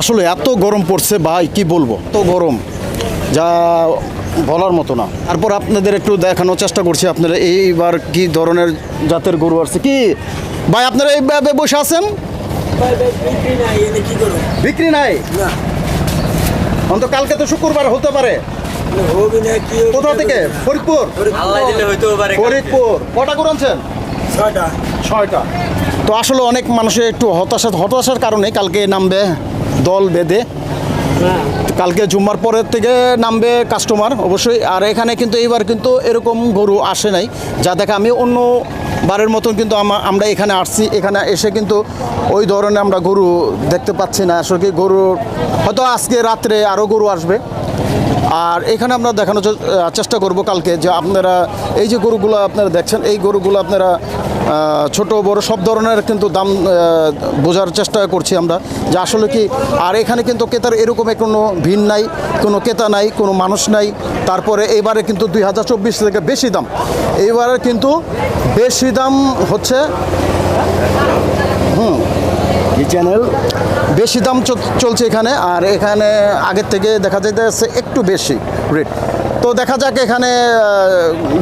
আসলে এত গরম পড়ছে ভাই কি বলব? এত গরম যা বলার মতো না। তারপর আপনাদের একটু দেখানোর চেষ্টা করছি আপনারা এইবার কি ধরনের জাতের গরু আসছে? কি? ভাই আপনারা এইভাবে বসে আছেন? বিক্রি নাই অন্ত কালকে তো শুক্রবার হতে পারে। কোথা থেকে? ফরিদপুর? ফরিদপুর। কটা গরু আনছেন? ছয়টা। ছয়টা। তো আসলে অনেক মানুষের একটু হতাশা, হতাশার কারণে কালকে নামবে দল বেঁধে। কালকে জুম্মার পরের থেকে নামবে কাস্টমার অবশ্যই। আর এখানে কিন্তু এইবার কিন্তু এরকম গরু আসে নাই। যা দেখে আমি অন্য বারের মতন কিন্তু আমা- আমরা এখানে আসছি। এখানে এসে কিন্তু ওই ধরনের আমরা গরু দেখতে পাচ্ছি না। আসলে কি গরু, হয়তো আজকে রাত্রে আরও গরু আসবে। আর এখানে আমরা দেখানোর চেষ্টা করব কালকে যে আপনারা এই যে গরুগুলো আপনারা দেখছেন, এই গরুগুলো আপনারা ছোট বড় সব ধরনের কিন্তু দাম বোঝার চেষ্টা করছি আমরা যে আসলে কি আর এখানে কিন্তু ক্রেতার এরকম কোনো ভিড় নাই কোনো ক্রেতা নাই কোনো মানুষ নাই। তারপরে এইবারে কিন্তু দুই হাজার চব্বিশ থেকে বেশি দাম। এইবারে কিন্তু বেশি দাম হচ্ছে এই চ্যানেল বেশি দাম চলছে এখানে আর এখানে আগের থেকে দেখা যাইতেছে একটু বেশি রেট তো দেখা যাক এখানে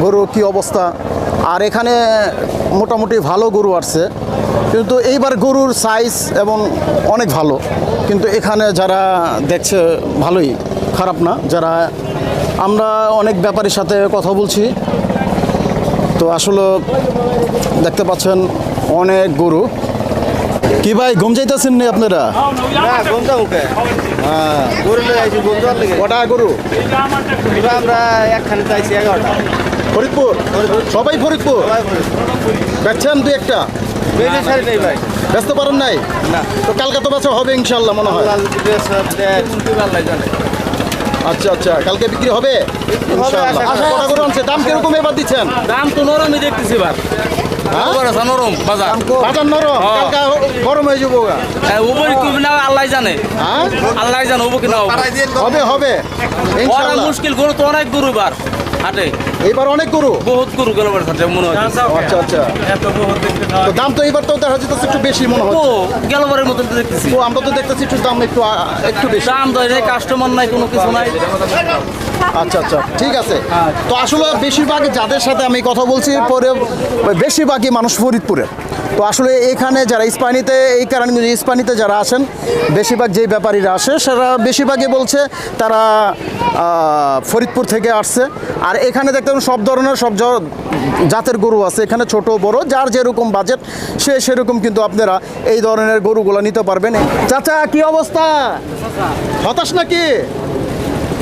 গরু কি অবস্থা। আর এখানে মোটামুটি ভালো গরু আসছে। কিন্তু এইবার গরুর সাইজ এবং অনেক ভালো। কিন্তু এখানে যারা দেখছে ভালোই খারাপ না। যারা আমরা অনেক ব্যাপারীর সাথে কথা বলছি। তো আসলে দেখতে পাচ্ছেন অনেক গরু। কি ভাই ঘুম যাইতেছেন নি আপনারা? হ্যাঁ। কটা গরু? আমরা একখানে চাইছি এগারোটা। ফরিদপুর? সবাই ফরিদপুর? বেচছেন দুই একটা? ব্যস্ত পারেন নাই? তো কালকে তো বেচা হবে ইনশাল্লাহ মনে হয়। আচ্ছা আচ্ছা। কালকে বিক্রি হবে? গরু আনছে দাম কীরকম এবার দিচ্ছেন? দাম তো নরমই দেখতেছি এবার। হ্যাঁ? নরম বাজার। বাজার নরম? হ্যাঁ। গরম হয়ে যাব। কি না আল্লাহ জানে। হ্যাঁ? আল্লাহ জানে হব কিনা হব হবে হবে। ওরা মুশকিল গরু তো অনেক গরু বার হাটে। এইবার অনেক গরু? বহুত গরু গেল মনে হয়। আচ্ছা আচ্ছা। তো দাম তো এবার তো দেখা যাচ্ছে একটু বেশি মনে ও হচ্ছে গেলবারের মতন তো দেখতেছি। তো আমরা তো দেখতেছি একটু দাম একটু একটু বেশি। দাম দয় নেই কাস্টমার নাই কোনো কিছু নাই। আচ্ছা আচ্ছা ঠিক আছে। তো আসলে বেশিরভাগ যাদের সাথে আমি কথা বলছি পরে বেশিরভাগই মানুষ ফরিদপুরের তো আসলে এখানে যারা ইস্পানিতে এই কারণে ইস্পানিতে যারা আসেন বেশিরভাগ যেই ব্যাপারীরা আসে সেটা বেশিরভাগই বলছে তারা ফরিদপুর থেকে আসছে। আর এখানে দেখতে পাবেন সব ধরনের সব জাতের গরু আছে, এখানে ছোট, বড়, যার যেরকম বাজেট সে সেরকম কিন্তু আপনারা এই ধরনের গরুগুলো নিতে পারবেন। চাচা, কি অবস্থা? হতাশ নাকি?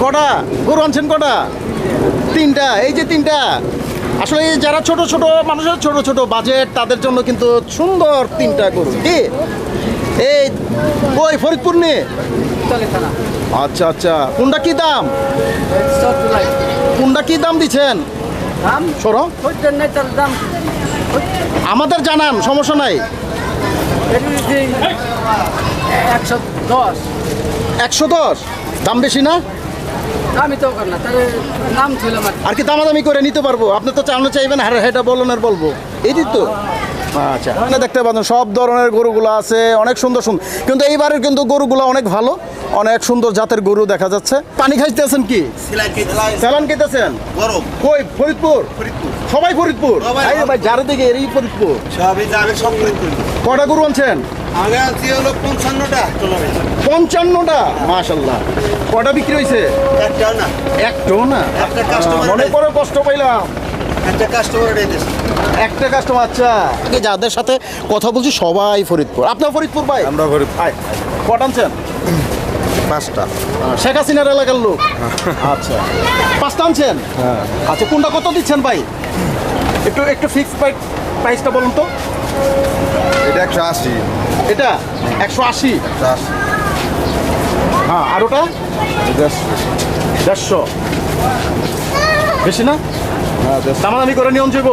কটা? গরু আনছেন কটা? তিনটা, এই যে তিনটা। আসলে যারা ছোট ছোট মানুষের ছোট ছোট বাজেট তাদের জন্য কিন্তু সুন্দর তিনটা গরু। কি? এই ওই ফরিদপুর নিয়ে আচ্ছা আচ্ছা। কোনটা কি দাম? কোনটা কি দাম দিচ্ছেন? সরো। আমাদের জানান সমস্যা নাই। একশো দশ। দাম বেশি না? আমি তো নাম আর কি দামাদামি করে নিতে পারব? আপনি তো চালানো চাইবেন হ্যাঁ এটা বলুন আর বলব। এই তো। আচ্ছা। এখানে দেখতে পাচ্ছেন সব ধরনের গরুগুলো আছে অনেক সুন্দর সুন্দর কিন্তু এইবারের কিন্তু গরুগুলো অনেক ভালো অনেক সুন্দর জাতের গরু দেখা যাচ্ছে। পানি খাইতেছেন কি? স্যালান খেতেছেন? কই ফরিদপুর? সবাই ফরিদপুর। ভাই যারে দিকে এরই ফরিদপুর। কটা গরু আনছেন? পঞ্চান্নটা মাশাল্লাহ কটা বিক্রি হয়েছে একটাও না। একটাও না? মনে। কষ্ট পাইলাম। একটা কাস্টমার এটাই একটা কাস্টমার আচ্ছা যাদের সাথে কথা বলছি সবাই ফরিদপুর। আপনার ফরিদপুর ভাই? আমরা ফরিদপুর। আয় কট আনছেন? পাঁচটা। শেখ হাসিনার এলাকার লোক। আচ্ছা। পাঁচটা আনছেন? আচ্ছা কোনটা কত দিচ্ছেন ভাই? একটু একটু ফিক্স প্রাইসটা বলুন তো। এটা একশো আশি। এটা? একশো আশি? হ্যাঁ আর ওটা? দেড়শো। বেশি না? হ্যাঁ দামাদামি করে নিয়ম যাব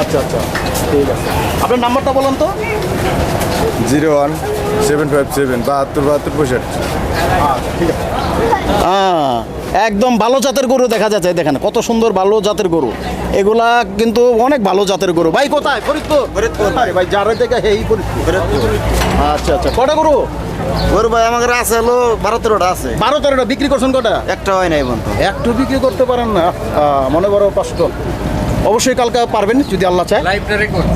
আচ্ছা আচ্ছা ঠিক আছে। আপনার নাম্বারটা বলুন তো। Zero one seven five seven বাহাত্তর বাহাত্তর পঁয়ষট্টি। হ্যাঁ একদম ভালো জাতের গরু দেখা যাচ্ছে। দেখেন কত সুন্দর ভালো জাতের গরু। এগুলা কিন্তু অনেক ভালো জাতের গরু। ভাই কোথায়? ফরিদপুর। ভাই যারা দেখে এই ফরিদপুর। আচ্ছা আচ্ছা। কটা গরু? ভাই আমার কাছে আছে হলো বারো তেরোটা আছে। বারো তেরোটা। বিক্রি করছেন কটা? একটা হয় নাই বন্ধু। একটু বিক্রি করতে পারেন না? মনে করো কষ্ট অবশ্যই কালকে পারবেন যদি আল্লাহ চায়। লাইভটা রেকর্ড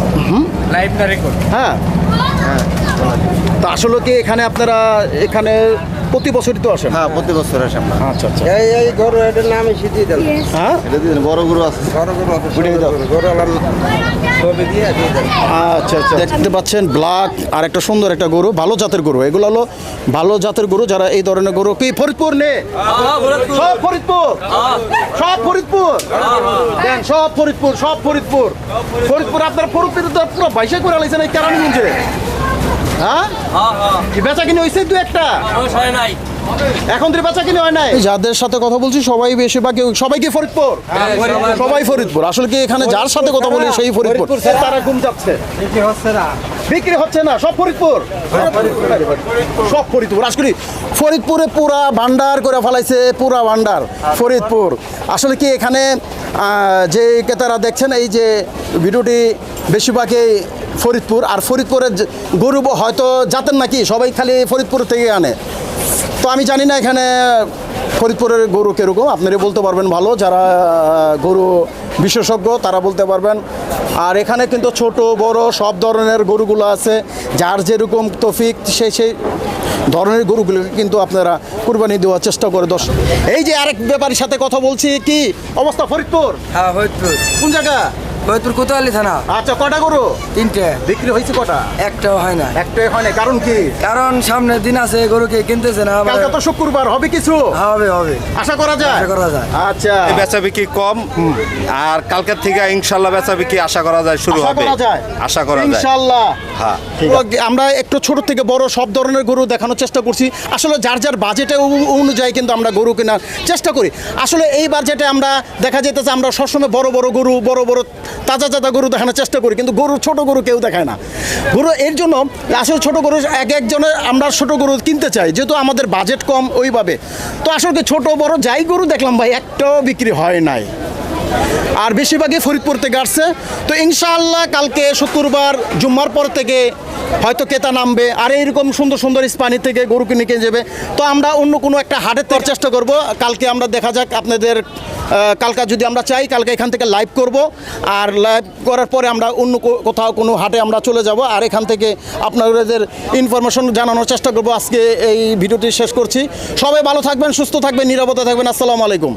লাইভটা রেকর্ড হ্যাঁ। তা আসলে কি এখানে আপনারা এখানে প্রতি বছরই তো আসেন? হ্যাঁ প্রতি বছর আসে আমরা। আচ্ছা আচ্ছা। এই এই গরু এটার নাম এসে দিয়ে দেন। হ্যাঁ? এটা দিয়ে বড় গরু আছে। বড় গরু আছে উঠিয়ে দাও। গরু। আলাম দিয়ে দিয়ে আচ্ছা আচ্ছা। দেখতে পাচ্ছেন ব্ল্যাক আর একটা সুন্দর একটা গরু ভালো জাতের গরু। এগুলো হলো ভালো জাতের গরু যারা এই ধরনের গরু কি? ফরিদপুর নে? সব ফরিদপুর। সব ফরিদপুর। দেন সব ফরিদপুর সব ফরিদপুর। ফরিদপুর আপনার ফরিদপুর তো পুরো বাইশে করে লাইছেন এই কেরানীগঞ্জে? হ্যাঁ? কি বেচা কিনে হয়েছে দু একটা? নাই। এখন তো বেচা কিনে হয় নাই? যাদের সাথে কথা বলছি সবাই বেশিরভাগ সবাই কি ফরিদপুর। সবাই ফরিদপুর। আসলে কি এখানে যার সাথে কথা বলি সেই ফরিদপুর। তারা ঘুম যাচ্ছে বিক্রি হচ্ছে না। সব ফরিদপুর। সব ফরিদপুর। আসলে ফরিদপুরে পুরা ভান্ডার করে ফেলাইছে পুরা ভান্ডার ফরিদপুর। আসলে কি এখানে যে ক্রেতারা দেখছেন এই যে ভিডিওটি বেশিরভাগই ফরিদপুর আর ফরিদপুরের গরু হয়তো জাতেন নাকি সবাই খালি ফরিদপুর থেকে আনে। তো আমি জানি না এখানে ফরিদপুরের গরু কীরকম আপনারা বলতে পারবেন ভালো যারা গরু বিশেষজ্ঞ তারা বলতে পারবেন। আর এখানে কিন্তু ছোট বড় সব ধরনের গরুগুলো আছে যার যেরকম তফিক সেই সেই ধরনের গরুগুলোকে কিন্তু আপনারা কুরবানি দেওয়ার চেষ্টা করে দর্শক। এই যে আরেক ব্যাপারীর সাথে কথা বলছি কি অবস্থা ফরিদপুর? হ্যাঁ হয়তো কোন জায়গা? হয়তো কোতোয়ালি থানা। আচ্ছা কটা গরু? তিনটে। বিক্রি হয়েছে কটা? একটাও হয় না একটাই হয় না কারণ কি? কারণ সামনের দিন আছে গরুকে কিনতেছে না কালকে তো শুক্রবার হবে কিছু? হবে হবে। আশা করা যায়? আশা করা যায়। আচ্ছা। বেচা বিক্রি কম আর কালকের থেকে ইনশাল্লাহ বেচা বিক্রি আশা করা যায় শুরু হবে। আশা করা যায়। ইনশাআল্লাহ হ্যাঁ। আমরা একটু ছোট থেকে বড় সব ধরনের গরু দেখানোর চেষ্টা করছি। আসলে যার যার বাজেটে অনুযায়ী কিন্তু আমরা গরু কেনার চেষ্টা করি। আসলে এই বাজেটে আমরা দেখা যেতেছে আমরা সবসময় বড় বড় গরু বড় বড় তাজা তাজা গরু দেখানোর চেষ্টা করি, কিন্তু গরু ছোট গরু কেউ দেখায় না। গরু, এর জন্য আসল ছোট গরু এক একজনের আমরা ছোট গরু কিনতে চাই, যেহেতু আমাদের বাজেট কম ওইভাবে। তো আসলে ছোট, বড় যাই গরু দেখলাম ভাই, একটাও বিক্রি হয় নাই। আর বেশিরভাগই ফরিদপুর থেকে আসছে। তো ইনশাআল্লাহ কালকে শুক্রবার, জুম্মার পর থেকে হয়তো কেতা নামবে, আর এইরকম সুন্দর সুন্দর ইস্পানি থেকে গরু কিনে কিনে যাবে। তো আমরা অন্য কোনো একটা হাটের তোর চেষ্টা করব। কালকে আমরা দেখা যাক আপনাদের কালকা যদি আমরা চাই, কালকে এখান থেকে লাইভ করব। আর লাইভ করার পরে আমরা অন্য কোথাও কোনো হাটে আমরা চলে যাব। আর এখান থেকে আপনাদের ইনফরমেশন জানানোর চেষ্টা করব। আজকে এই ভিডিওটি শেষ করছি। সবাই ভালো থাকবেন, সুস্থ থাকবেন, নিরাপদে থাকবেন। আসসালামু আলাইকুম।